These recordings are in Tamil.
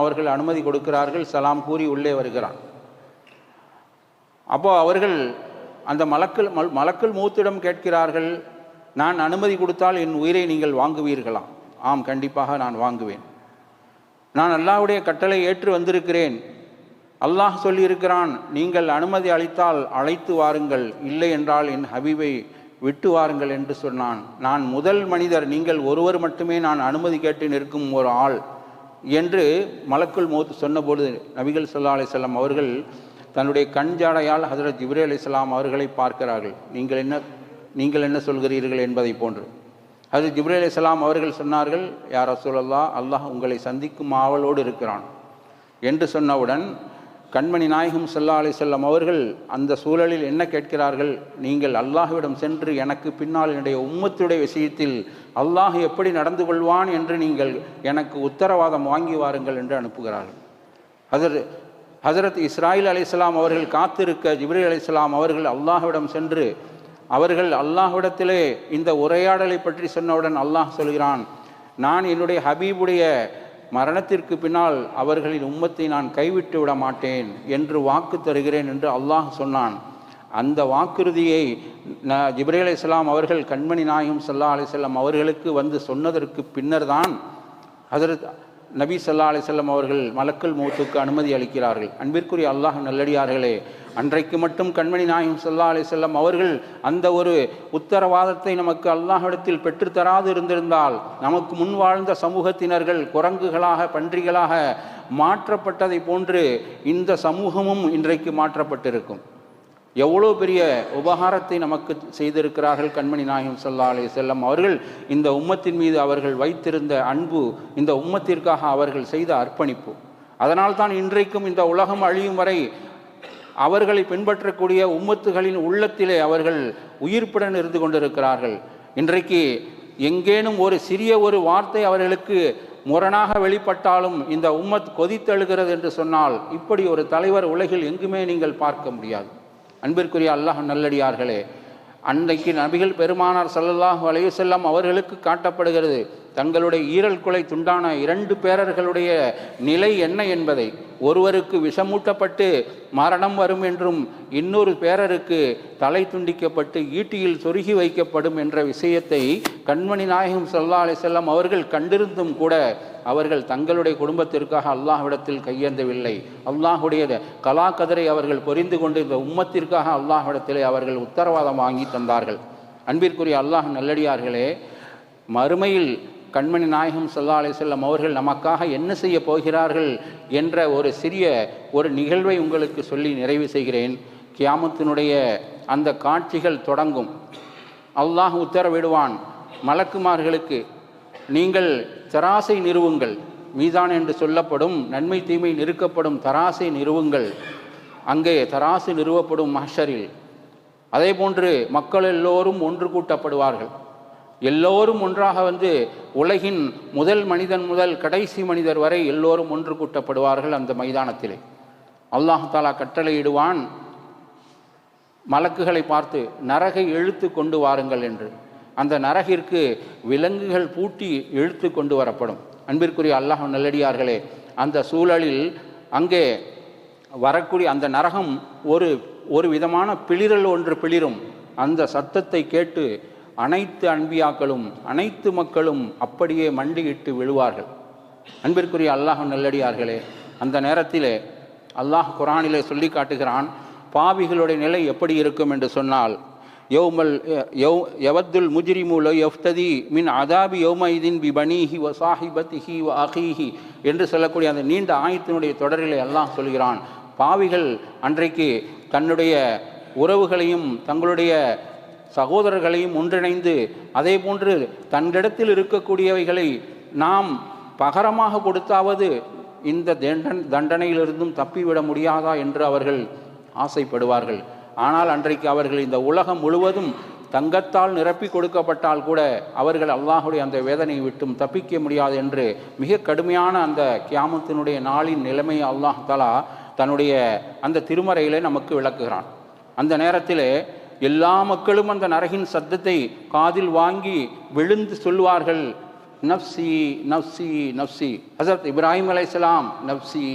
அவர்கள் அனுமதி கொடுக்கிறார்கள் சலாம் கூறி உள்ளே வருகிறான். அப்போ அவர்கள் அந்த மலக்கள் மல் மலக்கள் மூத்திடம் கேட்கிறார்கள் நான் அனுமதி கொடுத்தால் என் உயிரை நீங்கள் வாங்குவீர்களா? ஆம் கண்டிப்பாக நான் வாங்குவேன். நான் அல்லாஹுடைய கட்டளை ஏற்று வந்திருக்கிறேன். அல்லாஹ் சொல்லியிருக்கிறான் நீங்கள் அனுமதி அளித்தால் அழைத்து வாருங்கள் இல்லை என்றால் என் ஹபீபை விட்டு வாருங்கள் என்று சொன்னான். நான் முதல் மனிதர் நீங்கள் ஒருவர் மட்டுமே நான் அனுமதி கேட்டு நிற்கும் ஒரு ஆள். என்று மலக்குள் மௌத் சொன்னபொழுது நபிகள் சொல்லா அலிசல்லாம் அவர்கள் தன்னுடைய கண் ஜாடையால் ஜிப்ரே ஜிப்ரீல் அலைஹிஸ்ஸலாம் அவர்களை பார்க்கிறார்கள். நீங்கள் என்ன நீங்கள் என்ன சொல்கிறீர்கள் என்பதை போன்று. அது அலி அலைஹிஸ்ஸலாம் அவர்கள் சொன்னார்கள் யார் ரசூலல்லா அல்லாஹ் உங்களை சந்திக்கும் ஆவலோடு இருக்கிறான். என்று சொன்னவுடன் கண்மணி நாயகம் சல்லா அலி செல்லம் அவர்கள் அந்த சூழலில் என்ன கேட்கிறார்கள்? நீங்கள் அல்லாஹுவிடம் சென்று எனக்கு பின்னால் என்னுடைய உம்மத்துடைய விஷயத்தில் அல்லாஹ் எப்படி நடந்து கொள்வான் என்று நீங்கள் எனக்கு உத்தரவாதம் வாங்கி வாருங்கள் என்று அனுப்புகிறார்கள். அதர் ஹசரத் இஸ்ராயில் அலைஹிஸ்ஸலாம் அவர்கள் காத்திருக்க ஜிப்ரீல் அலைஹிஸ்ஸலாம் அவர்கள் அல்லாஹ்விடம் சென்று அவர்கள் அல்லாஹ்விடத்திலே இந்த உரையாடலை பற்றி சொன்னவுடன் அல்லாஹ் சொல்கிறான் நான் என்னுடைய ஹபீபுடைய மரணத்திற்கு பின்னால் அவர்களின் உம்மத்தை நான் கைவிட்டு விட மாட்டேன் என்று வாக்கு தருகிறேன் என்று அல்லாஹ் சொன்னான். அந்த வாக்குறுதியை ந ஜிப்ரேல் இஸ்லாம் அவர்கள் கண்மணி நாயும் சல்லா அலிசல்லாம் அவர்களுக்கு வந்து சொன்னதற்கு பின்னர் தான் அதற்கு நபி சொல்லா அலிசல்லம் அவர்கள் மலக்கல் மூத்துக்கு அனுமதி அளிக்கிறார்கள். அன்பிற்குரிய அல்லாஹ் நல்லடியார்களே அன்றைக்கு மட்டும் கண்மணி நாயகம் சொல்லா அலிசல்லம் அவர்கள் அந்த ஒரு உத்தரவாதத்தை நமக்கு அல்லாஹிடத்தில் பெற்றுத்தராது இருந்திருந்தால் நமக்கு முன் வாழ்ந்த சமூகத்தினர்கள் குரங்குகளாக பன்றிகளாக மாற்றப்பட்டதை போன்று இந்த சமூகமும் இன்றைக்கு மாற்றப்பட்டிருக்கும். எவ்வளோ பெரிய உபகாரத்தை நமக்கு செய்திருக்கிறார்கள் கண்மணி நாயகம் சல்லா அலி செல்லம் அவர்கள் இந்த உம்மத்தின் மீது அவர்கள் வைத்திருந்த அன்பு இந்த உம்மத்திற்காக அவர்கள் செய்த அர்ப்பணிப்பு. அதனால்தான் இன்றைக்கும் இந்த உலகம் அழியும் வரை அவர்களை பின்பற்றக்கூடிய உம்மத்துகளின் உள்ளத்திலே அவர்கள் உயிர்ப்புடன் இருந்து கொண்டிருக்கிறார்கள். இன்றைக்கு எங்கேனும் ஒரு சிறிய ஒரு வார்த்தை அவர்களுக்கு முரணாக வெளிப்பட்டாலும் இந்த உம்மத் கொதித்தெழுகிறது என்று சொன்னால் இப்படி ஒரு தலைவர் உலகில் எங்குமே நீங்கள் பார்க்க முடியாது. அன்பிற்குரிய அல்லாஹ் நல்லடியார்களே அன்றைக்கு நபிகள் பெருமானார் சல்லல்லாஹு அலைஹி அவர்களுக்கு காட்டப்படுகிறது தங்களுடைய ஈரல் குலை துண்டான இரண்டு பேரர்களுடைய நிலை என்ன என்பதை ஒருவருக்கு விஷமூட்டப்பட்டு மரணம் வரும் என்றும் இன்னொரு பேரருக்கு தலை துண்டிக்கப்பட்டு ஈட்டியில் சொருகி வைக்கப்படும் என்ற விஷயத்தை கண்மணி நாயகம் சல்லா அலி செல்லம் அவர்கள் கண்டிருந்தும் கூட அவர்கள் தங்களுடைய குடும்பத்திற்காக அல்லாஹ்விடத்தில் கையேந்தவில்லை. அல்லாஹுடைய கலா அவர்கள் பொரிந்து கொண்டு இந்த உம்மத்திற்காக அல்லாஹ்விடத்திலே அவர்கள் உத்தரவாதம் வாங்கி தந்தார்கள். அன்பிற்குரிய அல்லாஹ் நல்லடியார்களே மறுமையில் கண்மணி நாயகம் சல்லா அலிசல்லம் அவர்கள் நமக்காக என்ன செய்ய போகிறார்கள் என்ற ஒரு சிறிய ஒரு நிகழ்வை உங்களுக்கு சொல்லி நிறைவு செய்கிறேன். கியாமத்தினுடைய அந்த காட்சிகள் தொடங்கும். அல்லாஹ் உத்தரவிடுவான் மலக்குமார்களுக்கு நீங்கள் தராசை நிறுவுங்கள். மீதான் என்று சொல்லப்படும் நன்மை தீமை நிறுக்கப்படும் தராசை நிறுவுங்கள். அங்கே தராசு நிறுவப்படும் மஹரில் அதே போன்று மக்கள் எல்லோரும் ஒன்று கூட்டப்படுவார்கள். எல்லோரும் ஒன்றாக வந்து உலகின் முதல் மனிதன் முதல் கடைசி மனிதர் வரை எல்லோரும் ஒன்று கூட்டப்படுவார்கள் அந்த மைதானத்திலே. அல்லாஹ் தாலா கட்டளையிடுவான் மலக்குகளை பார்த்து நரகை இழுத்து கொண்டு வாருங்கள் என்று. அந்த நரகிற்கு விலங்குகள் பூட்டி இழுத்து கொண்டு வரப்படும். அன்பிற்குரிய அல்லாஹ் நல்லடியார்களே அந்த சூழலில் அங்கே வரக்கூடிய அந்த நரகம் ஒரு ஒரு விதமான பிளிரல் ஒன்று பிளிரும். அந்த சத்தத்தை கேட்டு அனைத்து அன்பியாக்களும் அனைத்து மக்களும் அப்படியே மண்டியிட்டு விழுவார்கள். அன்பிற்குரிய அல்லாஹ் நல்லடியார்களே அந்த நேரத்திலே அல்லாஹ் குரானிலே சொல்லி காட்டுகிறான் பாவிகளுடைய நிலை எப்படி இருக்கும் என்று சொன்னால் யௌமல் யௌ யவத்துல் முஜ்ரிமுல எஃப்ததி மின் அதாபி யௌமைதின் பி பனீஹி வ சாஹிபத்திஹி வ அஹீஹி என்று சொல்லக்கூடிய அந்த நீண்ட ஆயத்தினுடைய தொடரிலே எல்லாம் சொல்கிறான். பாவிகள் அன்றைக்கு தன்னுடைய உறவுகளையும் தங்களுடைய சகோதரர்களையும் ஒன்றிணைந்து அதே போன்று தன்னிடத்தில் இருக்கக்கூடியவைகளை நாம் பகரமாக கொடுத்தாவது இந்த தண்டன் தண்டனையிலிருந்தும் தப்பிவிட முடியாதா என்று அவர்கள் ஆசைப்படுவார்கள். ஆனால் அன்றைக்கு அவர்கள் இந்த உலகம் முழுவதும் தங்கத்தால் நிரப்பி கொடுக்கப்பட்டால் கூட அவர்கள் அல்லாஹுடைய அந்த வேதனையை விட்டும் தப்பிக்க முடியாது என்று மிக கடுமையான அந்த கியாமத்தினுடைய நாளின் நிலைமையை அல்லாஹ் தலா தன்னுடைய அந்த திருமறையிலே நமக்கு விளக்குகிறான். அந்த நேரத்திலே எல்லா மக்களும் அந்த நரகின் சத்தத்தை காதில் வாங்கி விழுந்து சொல்வார்கள் நப்சி நப்சி நப்சி ஹசரத் இப்ராஹிம் அலைசலாம் நப்சி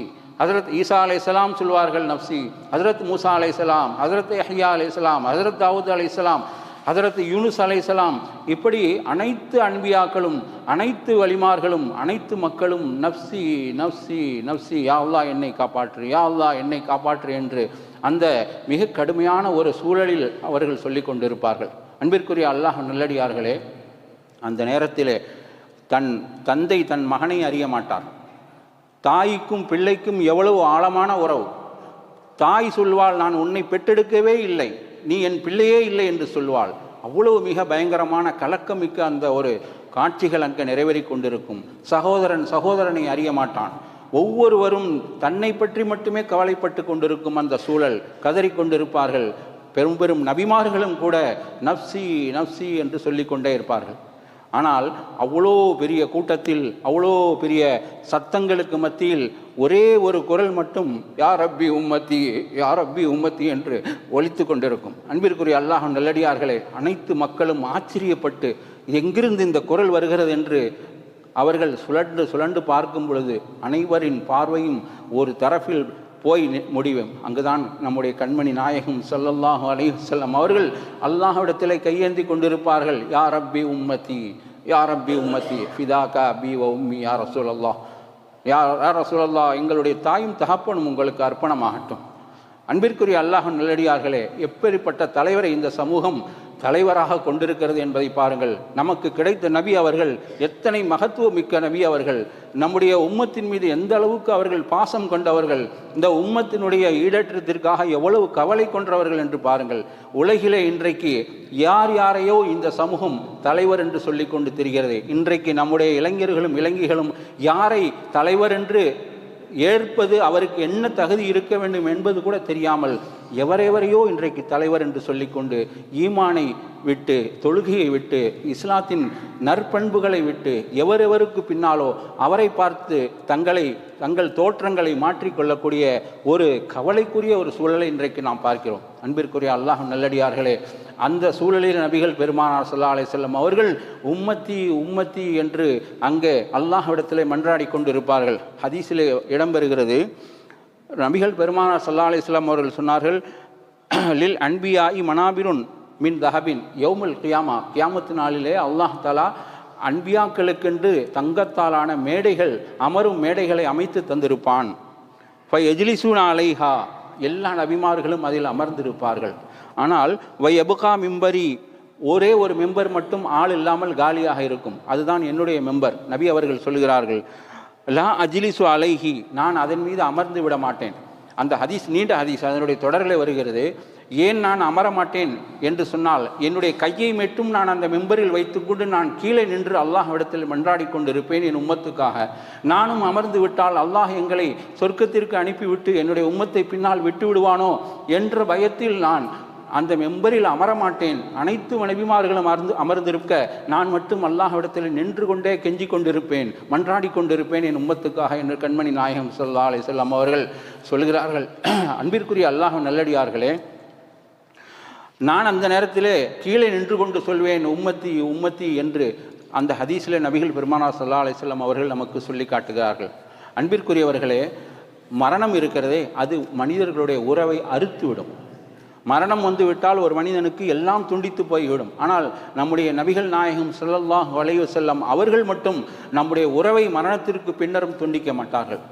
ஹசரத் ஈசா அலைசலாம் சொல்வார்கள் நப்சி ஹசரத் மூசா அலைசலாம் ஹசரத் யஹ்யா அலைசலாம் ஹசரத் தாவூத் அலைசலாம் ஹசரத் யூனுஸ் அலைசலாம் இப்படி அனைத்து அன்பியாக்களும் அனைத்து வழிமார்களும் அனைத்து மக்களும் நப்சி நப்சி நப்சி யா என்னை காப்பாற்று யா என்னை காப்பாற்று என்று அந்த மிக கடுமையான ஒரு சூழலில் அவர்கள் சொல்லிக் கொண்டிருப்பார்கள். அன்பிற்குரிய அல்லாஹ் நல்லடியார்களே அந்த நேரத்திலே தன் தந்தை தன் மகனை அறிய மாட்டார். தாய்க்கும் பிள்ளைக்கும் எவ்வளவு ஆழமான உறவு. தாய் சொல்வாள் நான் உன்னை பெற்றெடுக்கவே இல்லை. நீ என் பிள்ளையே இல்லை என்று சொல்வாள். அவ்வளவு மிக பயங்கரமான கலக்கமிக்க அந்த ஒரு காட்சிகள் அங்கே நிறைவேறி கொண்டிருக்கும். சகோதரன் சகோதரனை அறிய மாட்டான். ஒவ்வொருவரும் தன்னை பற்றி மட்டுமே கவலைப்பட்டு கொண்டிருக்கும் அந்த சூழல் கதறிக்கொண்டிருப்பார்கள் பெரும் பெரும் நபிமார்களும் கூட நப்சி நப்சி என்று சொல்லிக்கொண்டே இருப்பார்கள். ஆனால் அவ்வளோ பெரிய கூட்டத்தில் அவ்வளோ பெரிய சத்தங்களுக்கு மத்தியில் ஒரே ஒரு குரல் மட்டும் யார் ரப்பி உம்மத்தி யார் அப்பி உம்மத்தி என்று ஒழித்து கொண்டிருக்கும். அன்பிற்குரிய அல்லாஹ் நல்லடியார்களே அனைத்து மக்களும் ஆச்சரியப்பட்டு எங்கிருந்து இந்த குரல் வருகிறது? என்று அவர்கள் சுழண்டு சுழண்டு பார்க்கும் பொழுது அனைவரின் பார்வையும் ஒரு தரப்பில் போய் நி- முடிவும் அங்குதான் நம்முடைய கண்மணி நாயகம் சொல்லல்லாஹு அலைஹி வஸல்லம் அவர்கள் அல்லாஹ்விடத்திலே கையேந்தி கொண்டிருப்பார்கள். யார் அப்பி உம்மத்தி யார் அப்பி உம்மத்தி ஃபிதாகா பி வ உம்மி யார் ரசூலல்லாஹ். யார் யார் ரசூலல்லாஹ் எங்களுடைய தாயும் தகப்பனும் உங்களுக்கு அர்ப்பணமாகட்டும். அன்பிற்குரிய அல்லாஹ் நல்லடியார்களே எப்பேற்பட்ட தலைவரை இந்த சமூகம் தலைவராக கொண்டிருக்கிறது என்பதை பாருங்கள். நமக்கு கிடைத்த நபி அவர்கள் எத்தனை மகத்துவமிக்க நபி அவர்கள் நம்முடைய உம்மத்தின் மீது எந்த அளவுக்கு அவர்கள் பாசம் கொண்டவர்கள் இந்த உம்மத்தினுடைய ஈடேற்றத்திற்காக எவ்வளவு கவலை கொண்டவர்கள் என்று பாருங்கள். உலகிலே இன்றைக்கு யார் யாரையோ இந்த சமூகம் தலைவர் என்று சொல்லிக்கொண்டு திரிகிறது. இன்றைக்கு நம்முடைய இளைஞர்களும் இளைஞர்களும் யாரை தலைவர் என்று ஏற்பது அவருக்கு என்ன தகுதி இருக்க வேண்டும் என்பது கூட தெரியாமல் எவரெவரையோ இன்றைக்கு தலைவர் என்று சொல்லிக்கொண்டு ஈமானை விட்டு தொழுகையை விட்டு இஸ்லாத்தின் நற்பண்புகளை விட்டு எவரெவருக்கு பின்னாலோ அவரை பார்த்து தங்களை தங்கள் தோற்றங்களை மாற்றிக்கொள்ளக்கூடிய ஒரு கவலைக்குரிய ஒரு சூழலை இன்றைக்கு நாம் பார்க்கிறோம். அன்பிற்குரிய அல்லாஹ் நல்லடியார்களே அந்த சூழலில் நபிகள் பெருமானார் ஸல்லல்லாஹு அலைஹி செல்லம் அவர்கள் உம்மத்தி உம்மத்தி என்று அங்கே அல்லாஹ்விடத்திலே மன்றாடி கொண்டிருப்பார்கள். ஹதீஸிலே இடம்பெறுகிறது நபிகள் பெருமானார் சல்லா அலைஹி அவர்கள் சொன்னார்கள் லில் அன்பியாயி மனாபிருன் மின் தஹபின் யௌமுல் கியாமா. கியாமத்து நாளிலே அல்லாஹ் தலா அன்பியாக்களுக்கென்று தங்கத்தாலான மேடைகள் அமரும் மேடைகளை அமைத்து தந்திருப்பான். ஃபை எஜ்லிசூன் அலைஹா. எல்லா நபிமார்களும் அதில் அமர்ந்திருப்பார்கள். ஆனால் வை எபுகா மிம்பரி. ஒரே ஒரு மெம்பர் மட்டும் ஆள் இல்லாமல் காலியாக இருக்கும். அதுதான் என்னுடைய மெம்பர். நபி அவர்கள் சொல்கிறார்கள் லா அஜிலிசு அலைஹி நான் அதன் மீது அமர்ந்து விட மாட்டேன். அந்த ஹதீஸ் நீண்ட ஹதீஸ் அதனுடைய தொடரில் வருகிறது. ஏன் நான் அமர மாட்டேன் என்று சொன்னால் என்னுடைய கையை மட்டும் நான் அந்த மெம்பரில் வைத்துக்கொண்டு நான் கீழே நின்று அல்லாஹ்விடத்தில் மன்றாடி கொண்டிருப்பேன் என் உம்மத்துக்காக. நானும் அமர்ந்து விட்டால் அல்லாஹ் எங்களை சொர்க்கத்திற்கு அனுப்பிவிட்டு என்னுடைய உம்மத்தை பின்னால் விட்டு விடுவானோ என்ற பயத்தில் நான் அந்த மெம்பரில் அமரமாட்டேன். அனைத்து மனைவிமார்களும் அமர்ந்து அமர்ந்திருக்க நான் மட்டும் அல்லாஹ்விடத்தில் நின்று கொண்டே கெஞ்சி கொண்டிருப்பேன். மன்றாடி கொண்டிருப்பேன் என் உம்மத்துக்காக என்று கண்மணி நாயகம் சொல்லா அலை செல்லம் அவர்கள் சொல்கிறார்கள். அன்பிற்குரிய அல்லாஹ் நல்லடியார்களே நான் அந்த நேரத்திலே கீழே நின்று கொண்டு சொல்வேன் உம்மத்தி உம்மத்தி என்று அந்த ஹதீஸில் நபிகள் பெருமானா ஸல்லல்லாஹு அலைஹி அவர்கள் நமக்கு சொல்லி காட்டுகிறார்கள். அன்பிற்குரியவர்களே மரணம் இருக்கிறதே அது மனிதர்களுடைய உறவை அறுத்துவிடும். மரணம் வந்துவிட்டால் ஒரு மனிதனுக்கு எல்லாம் துண்டித்து போய்விடும். ஆனால் நம்முடைய நபிகள் நாயகம் ஸல்லல்லாஹு வளைவு செல்லம் அவர்கள் மட்டும் நம்முடைய உறவை மரணத்திற்கு பின்னரும் துண்டிக்க மாட்டார்கள்.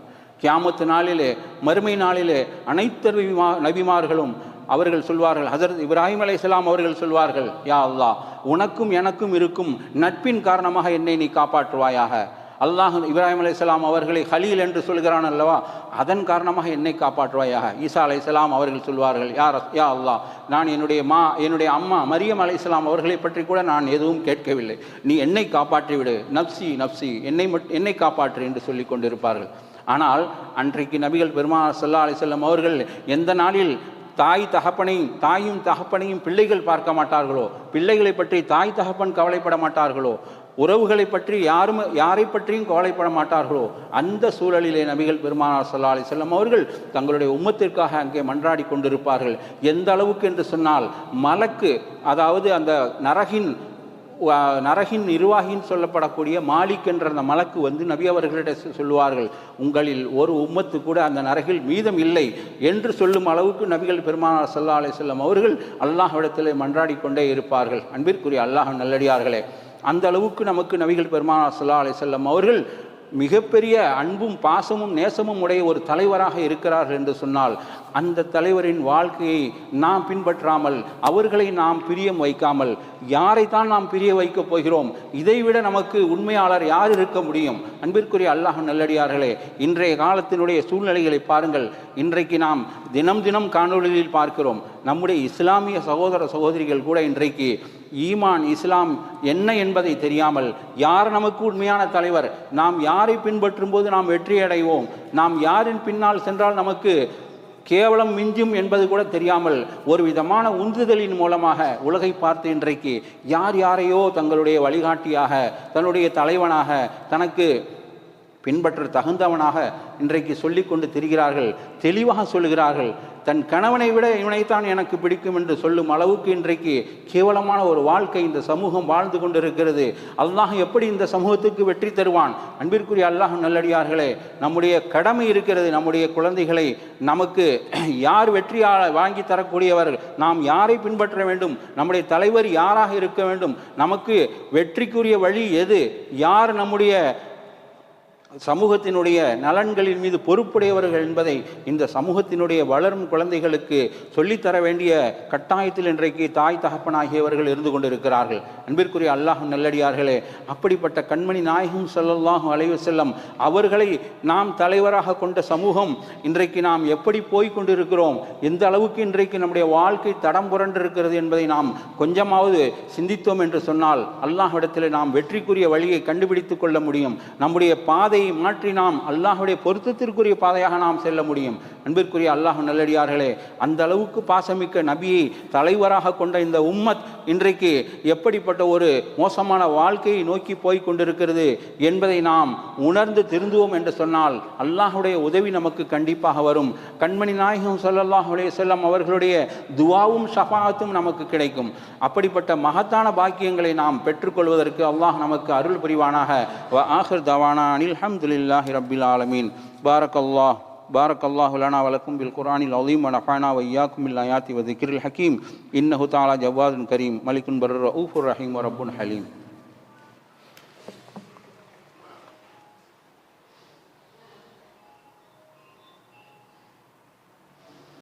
கியாமத்து நாளிலே மறுமை நாளிலே அனைத்து நபிமார்களும் அவர்கள் சொல்வார்கள் ஹசரத் இப்ராஹிம் அலைஹிஸ்ஸலாம் அவர்கள் சொல்வார்கள் யா அல்லா உனக்கும் எனக்கும் இருக்கும் நட்பின் காரணமாக என்னை நீ காப்பாற்றுவாயாக. அல்லாஹ் இப்ராஹிம் அலையாம் அவர்களை ஹலீல் என்று சொல்கிறான் அல்லவா? அதன் காரணமாக என்னை காப்பாற்றுவாயாக. ஈசா அலையாம் அவர்கள் சொல்வார்கள் யார் யா அல்லாஹ் நான் என்னுடைய மா என்னுடைய அம்மா மரியம் அலையாம் அவர்களை பற்றி கூட நான் எதுவும் கேட்கவில்லை. நீ என்னை காப்பாற்றி விடு நப்சி நப்சி என்னை மட் என்னை காப்பாற்று என்று சொல்லிக் கொண்டிருப்பார்கள். ஆனால் அன்றைக்கு நபிகள் பெருமாள் சல்லா அலைஹி அவர்கள் எந்த நாளில் தாய் தகப்பனையும் தாயும் தகப்பனையும் பிள்ளைகள் பார்க்க மாட்டார்களோ பிள்ளைகளை பற்றி தாய் தகப்பன் கவலைப்பட மாட்டார்களோ உறவுகளை பற்றி யாரும் யாரை பற்றியும் கவலைப்பட மாட்டார்களோ அந்த சூழலிலே நபிகள் பெருமானார் சல்லா அலி செல்லம் அவர்கள் தங்களுடைய உம்மத்திற்காக அங்கே மன்றாடி கொண்டிருப்பார்கள். எந்த அளவுக்கு என்று சொன்னால் மலக்கு அதாவது அந்த நரகின் நரகின் நிர்வாகின்னு சொல்லப்படக்கூடிய மாலிக் என்ற அந்த மலக்கு வந்து நபி அவர்களிடம் சொல்லுவார்கள். உங்களில் ஒரு உம்மத்து கூட அந்த நரகில் மீதம் இல்லை என்று சொல்லும் அளவுக்கு நபிகள் பெருமானார் சல்லா அலி செல்லம் அவர்கள் அல்லாஹ்விடத்திலே மன்றாடி கொண்டே இருப்பார்கள். அன்பிற்குரிய அல்லாஹ் நல்லடியார்களே அந்த அளவுக்கு நமக்கு நபிகள் பெருமானார் சல்லா அலி செல்லம் அவர்கள் மிகப்பெரிய அன்பும் பாசமும் நேசமும் உடைய ஒரு தலைவராக இருக்கிறார்கள் என்று சொன்னால் அந்த தலைவரின் வாழ்க்கையை நாம் பின்பற்றாமல் அவர்களை நாம் பிரியம் வைக்காமல் யாரைத்தான் நாம் பிரிய வைக்கப் போகிறோம் இதைவிட நமக்கு உண்மையாளர் யார் இருக்க முடியும்? அன்பிற்குரிய அல்லாஹ் நல்லடியார்களே இன்றைய காலத்தினுடைய சூழ்நிலைகளை பாருங்கள். இன்றைக்கு நாம் தினம் தினம் காணொளியில் பார்க்கிறோம். நம்முடைய இஸ்லாமிய சகோதர சகோதரிகள் கூட இன்றைக்கு ஈமான் இஸ்லாம் என்ன என்பதை தெரியாமல் யார் நமக்கு உண்மையான தலைவர்? நாம் யாரை பின்பற்றும் போது நாம் வெற்றி அடைவோம் நாம் யாரின் பின்னால் சென்றால் நமக்கு கேவலம் மிஞ்சும் என்பது கூட தெரியாமல் ஒரு விதமான உந்துதலின் மூலமாக உலகை பார்த்து இன்றைக்கு யார் யாரையோ தங்களுடைய வழிகாட்டியாக தன்னுடைய தலைவனாக தனக்கு பின்பற்ற தகுந்தவனாக இன்றைக்கு சொல்லிக்கொண்டு திரிகிறார்கள் தெளிவாக சொல்லுகிறார்கள். தன் கணவனை விட இவனைத்தான் எனக்கு பிடிக்கும் என்று சொல்லும் அளவுக்கு இன்றைக்கு கேவலமான ஒரு வாழ்க்கை இந்த சமூகம் வாழ்ந்து கொண்டிருக்கிறது. அல்லாஹ் எப்படி இந்த சமூகத்துக்கு வெற்றி தருவான்? அன்பிற்குரிய அல்லாஹ் நல்லடியார்களே நம்முடைய கடமை இருக்கிறது நம்முடைய குழந்தைகளை நமக்கு யார் வெற்றியாள வாங்கி தரக்கூடியவர்? நாம் யாரை பின்பற்ற வேண்டும்? நம்முடைய தலைவர் யாராக இருக்க வேண்டும்? நமக்கு வெற்றிக்குரிய வழி எது? யார் நம்முடைய சமூகத்தினுடைய நலன்களின் மீது பொறுப்புடையவர்கள் என்பதை இந்த சமூகத்தினுடைய வளரும் குழந்தைகளுக்கு சொல்லித்தர வேண்டிய கட்டாயத்தில் இன்றைக்கு தாய் தகப்பனாகியவர்கள் இருந்து கொண்டிருக்கிறார்கள். அன்பிற்குரிய அல்லாஹ் நல்லடியார்களே அப்படிப்பட்ட கண்மணி நாயகம் ஸல்லல்லாஹு அலைவு செல்லம் அவர்களை நாம் தலைவராக கொண்ட சமூகம் இன்றைக்கு நாம் எப்படி போய் கொண்டிருக்கிறோம்? எந்த அளவுக்கு இன்றைக்கு நம்முடைய வாழ்க்கை தடம் புரண்டிருக்கிறது என்பதை நாம் கொஞ்சமாவது சிந்தித்தோம் என்று சொன்னால் அல்லாஹ் இடத்தில் நாம் வெற்றிக்குரிய வழியை கண்டுபிடித்துக் கொள்ள முடியும். நம்முடைய பாதை பாதையை மாற்றி நாம் அல்லாஹுடைய பொருத்தத்திற்குரிய பாதையாக நாம் செல்ல முடியும். அன்பிற்குரிய அல்லாஹ் நல்லடியார்களே அந்த அளவுக்கு பாசமிக்க நபியை தலைவராக கொண்ட இந்த உம்மத் இன்றைக்கு எப்படிப்பட்ட ஒரு மோசமான வாழ்க்கையை நோக்கி போய் கொண்டிருக்கிறது என்பதை நாம் உணர்ந்து திருந்துவோம் என்று சொன்னால் அல்லாஹுடைய உதவி நமக்கு கண்டிப்பாக வரும். கண்மணி நாயகம் சொல்லல்லாஹுடைய செல்லம் அவர்களுடைய துவாவும் ஷஃபாத்தும் நமக்கு கிடைக்கும். அப்படிப்பட்ட மகத்தான பாக்கியங்களை நாம் பெற்றுக்கொள்வதற்கு அல்லாஹ் நமக்கு அருள் புரிவானாக. ஆஹர் தவானா அனில் الحمد لله رب العالمين بارك الله بارك الله لنا ولكم بالقرآن العظيم ونفعنا وإياكم بالآيات وذكر الحكيم إنه تعالى جواد كريم ملك بر رؤوف رحيم ورب حليم